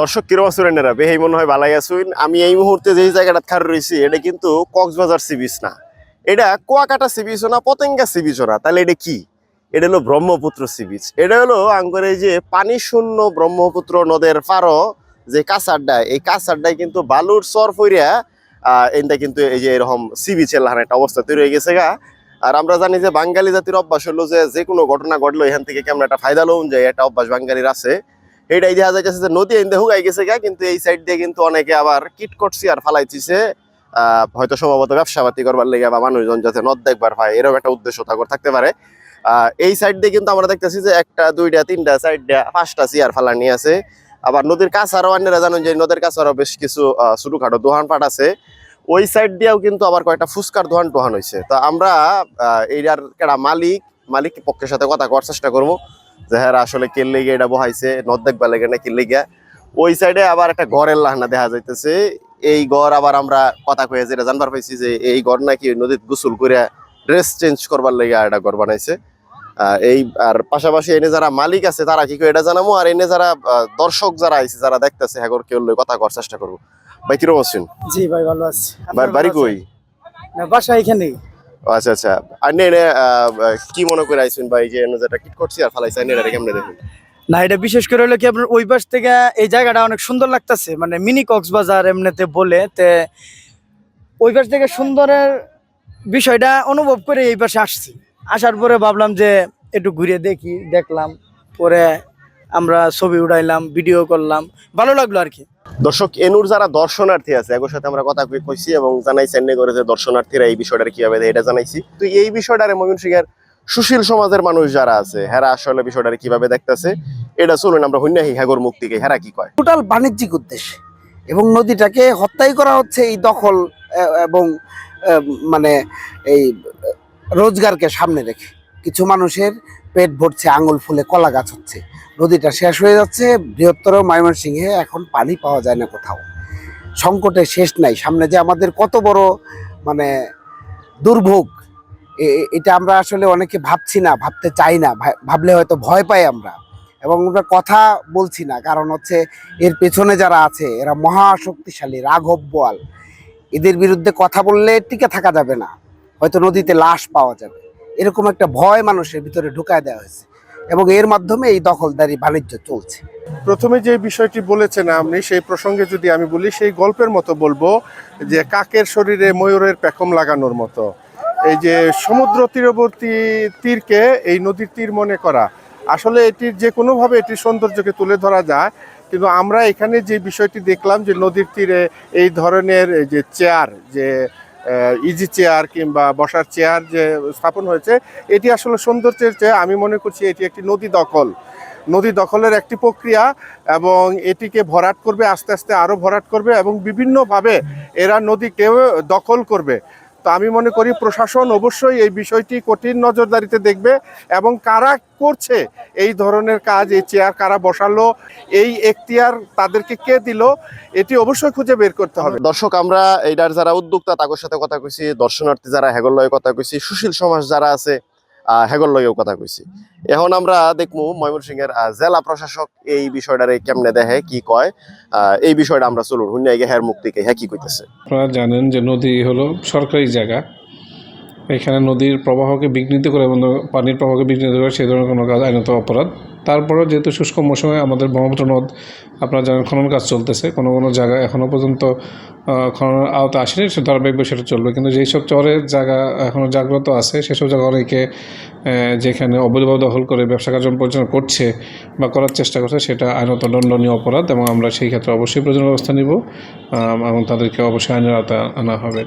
দর্শক, কিরম সুরেন্ডারা বেহেই মনে হয় বালাই আসুন আমি এই মুহূর্তে যেই জায়গাটা খার রয়েছি এটা কিন্তু কক্সবাজার সি বিচ না। এটা কুয়াকাটা সি বিচও না, পতেঙ্গা সি না। তাহলে এটা কি? এটা হলো ব্রহ্মপুত্র সি বিচ এটা হলো আঙ্গরে যে পানি শূন্য ব্রহ্মপুত্র নদের পারো যে কাঁচাড্ডা এই কাঁচাড্ডায় কিন্তু বালুর সর ফইরা আহ এটা কিন্তু এই যে এরকম সি বিচের একটা অবস্থা তৈরি হয়ে গেছে গা। আর আমরা জানি যে বাঙালি জাতির অভ্যাস হলো যে যে কোনো ঘটনা ঘটলো এখান থেকে কেমন একটা ফায়দা লোন যায়? একটা অভ্যাস বাঙালির আছে। এইটাই দেখা যাইতেছে যে নদী এনদে হুগাই গেছে গা কিন্তু এই সাইড দিয়ে কিন্তু অনেকে আবার কিট করছি আর ফালাইছিছে আহ, হয়তো সম্ভবত ব্যবসা পাতি করবার লেগে বা মানুষজন যাতে নদ দেখবার পায় এরকম একটা উদ্দেশ্য থাকর থাকতে পারে। এই সাইড দিয়ে কিন্তু আমরা দেখতেছি যে একটা দুইটা তিনটা চারটা পাঁচটা চেয়ার ফালানি আছে। আবার নদীর কাছে আরও অন্যরা জানেন যে নদীর কাছে আরও বেশ কিছু ছোটখাটো দোহান পাট আছে। ওই সাইড দিয়েও কিন্তু আবার কয়েকটা ফুচকার দোহান টোহান হয়েছে তো আমরা এইটার কেডা মালিক মালিক পক্ষের সাথে কথা করার চেষ্টা করব। যে হ্যাঁ আসলে কে লেগে এটা বহাইছে? নদ দেখবা লেগে না কি লেগে ওই সাইডে আবার একটা ঘরের লাহানা দেখা যাইতেছে। এই ঘর আবার আমরা কথা কয়ে যেটা জানবার পাইছি যে এই ঘর নাকি নদীত গোসল করে ড্রেস চেঞ্জ করবার লেগে একটা ঘর বানাইছে। এই আর পাশাপাশি এনে যারা মালিক আছে তারা কি করে এটা জানাব আর এনে যারা দর্শক যারা আইছে যারা দেখতেছে হ্যাঁ কেউ কথা করার চেষ্টা করব। ভাই কিরম আছেন? জি ভাই ভালো আছি। বাড়ি কই? না বাসা এখানেই। ও, আচ্ছা আচ্ছা। আর নে নে, আহ, আহ, কি মনে করে আইছেন ভাই যে এনে কিট করছি আর ফালাইছে এনে এটা কেমনে দেখুন? না এটা বিশেষ করে হলো কি আপনার ওই পাশ থেকে এই জায়গাটা অনেক সুন্দর লাগতেছে। মানে মিনি কক্সবাজার এমনিতে বলে তে ওই পাশ থেকে সুন্দরের বিষয়টা অনুভব করে এই পাশে আসছি। আসার পরে ভাবলাম যে একটু ঘুরে দেখি দেখলাম। পরে আমরা ছবি উঠাইলাম ভিডিও করলাম। ভালো লাগল আর কি। দর্শক, এনুর যারা দর্শনার্থী আছে এগুলোর সাথে আমরা কথা কই- কইছি এবং জানাই এনে করে যে দর্শনার্থীরা এই বিষয়টা কীভাবে এটা জানাইছি। তো এই বিষয়টারে ময়মনসিংহের সুশীল সমাজের মানুষ যারা আছে, হেরা আসলে বিষয়টারে কীভাবে দেখতেছে? এটা চলুন আমরা হইনাহি হ্যাগর মুক্তিকে হেরা কি কয়? টোটাল বাণিজ্যিক উদ্দেশ্যে এবং নদীটাকে হত্যাই করা হচ্ছে এই দখল এবং মানে এই রোজগারকে সামনে রেখে। কিছু মানুষের পেট ভরছে, আঙুল ফুলে, কলা গাছ হচ্ছে। নদীটা শেষ হয়ে যাচ্ছে, বৃহত্তর ময়মনসিংহে এখন পানি পাওয়া যায় না কোথাও। সংকটের শেষ নাই। সামনে যে আমাদের কত বড় মানে দুর্ভোগ এটা আমরা আসলে অনেকে ভাবছি না, ভাবতে চাই না। ভাবলে হয়তো ভয় পাই আমরা। এবং আমরা কথা বলছি না, কারণ হচ্ছে এর পেছনে যারা আছে, এরা মহা শক্তিশালী রাঘব বোয়াল। এদের বিরুদ্ধে কথা বললে টিকে থাকা যাবে না। হয়তো নদীতে লাশ পাওয়া যাবে। এরকম একটা ভয় মানুষের ভিতরে ঢুকায় দেওয়া হয়েছে এবং এর মাধ্যমে এই দখলদারি বাণিজ্য চলছে। প্রথমে যে বিষয়টি বলেছেন আপনি, সেই প্রসঙ্গে যদি আমি বলি, সেই গল্পের মতো বলব যে কাকের শরীরে ময়ূরের পেখম লাগানোর মতো। এই যে সমুদ্র তীরবর্তী তীরকে এই নদীর তীর মনে করা। আসলে এটির যে কোনোভাবে এটির সৌন্দর্যকে তুলে ধরা যায়, কিন্তু আমরা এখানে যে বিষয়টি দেখলাম যে নদীর তীরে এই ধরনের যে চেয়ার, যে ইজি চেয়ার কিংবা বসার চেয়ার যে স্থাপন হয়েছে, এটি আসলে সৌন্দর্যের চেয়ে আমি মনে করছি এটি একটি নদী দখল। নদী দখলের একটি প্রক্রিয়া এবং এটিকে ভরাট করবে, আস্তে আস্তে আরও ভরাট করবে এবং বিভিন্নভাবে এরা নদীকে দখল করবে। তো আমি মনে করি প্রশাসন অবশ্যই এই বিষয়টি কঠিন নজরদারিতে দেখবে এবং কারা করছে এই ধরনের কাজ, এই চেয়ার কারা বসালো, এই এখতিয়ার তাদেরকে কে দিল, এটি অবশ্যই খুঁজে বের করতে হবে। দর্শক, আমরা এইটার যারা উদ্যোক্তা, তাদের সাথে কথা কইছি, দর্শনার্থী যারা হেগর কথা কইছি, সুশীল সমাজ যারা আছে আহ, হেগর লয়েও কথা কইছি। এখন আমরা দেখব ময়মনসিংহের জেলা প্রশাসক এই বিষয়টারে কেমনে দেখে কি কয়। এই বিষয়টা আমরা চলুন হুন্যাই হের মুক্তিকে হ্যাঁ কি কইতেছে। আপনারা জানেন যে নদী হলো সরকারি জায়গা। এখানে নদীর প্রবাহকে বিঘ্নিত করে এবং পানির প্রবাহকে বিঘ্নিত করে সেই ধরনের কোনো কাজ আইনত অপরাধ। তারপরেও যেহেতু শুষ্ক মৌসুমে আমাদের ব্রহ্মপুত্র নদ, আপনারা জানেন খনন কাজ চলতেছে, কোনো কোনো জায়গায় এখনও পর্যন্ত খননের আওতা আসেনি, সে ধারাবাহিকভাবে সেটা চলবে। কিন্তু যেই সব চরের জায়গা এখনও জাগ্রত আছে সেসব জায়গা অনেকে যেখানে অবৈধভাবে দখল করে ব্যবসা কার্য পরিচালনা করছে বা করার চেষ্টা করছে, সেটা আইনত দণ্ডনীয় অপরাধ এবং আমরা সেই ক্ষেত্রে অবশ্যই প্রয়োজনীয় ব্যবস্থা নিব এবং তাদেরকে অবশ্যই আইনের আওতা আনা হবে।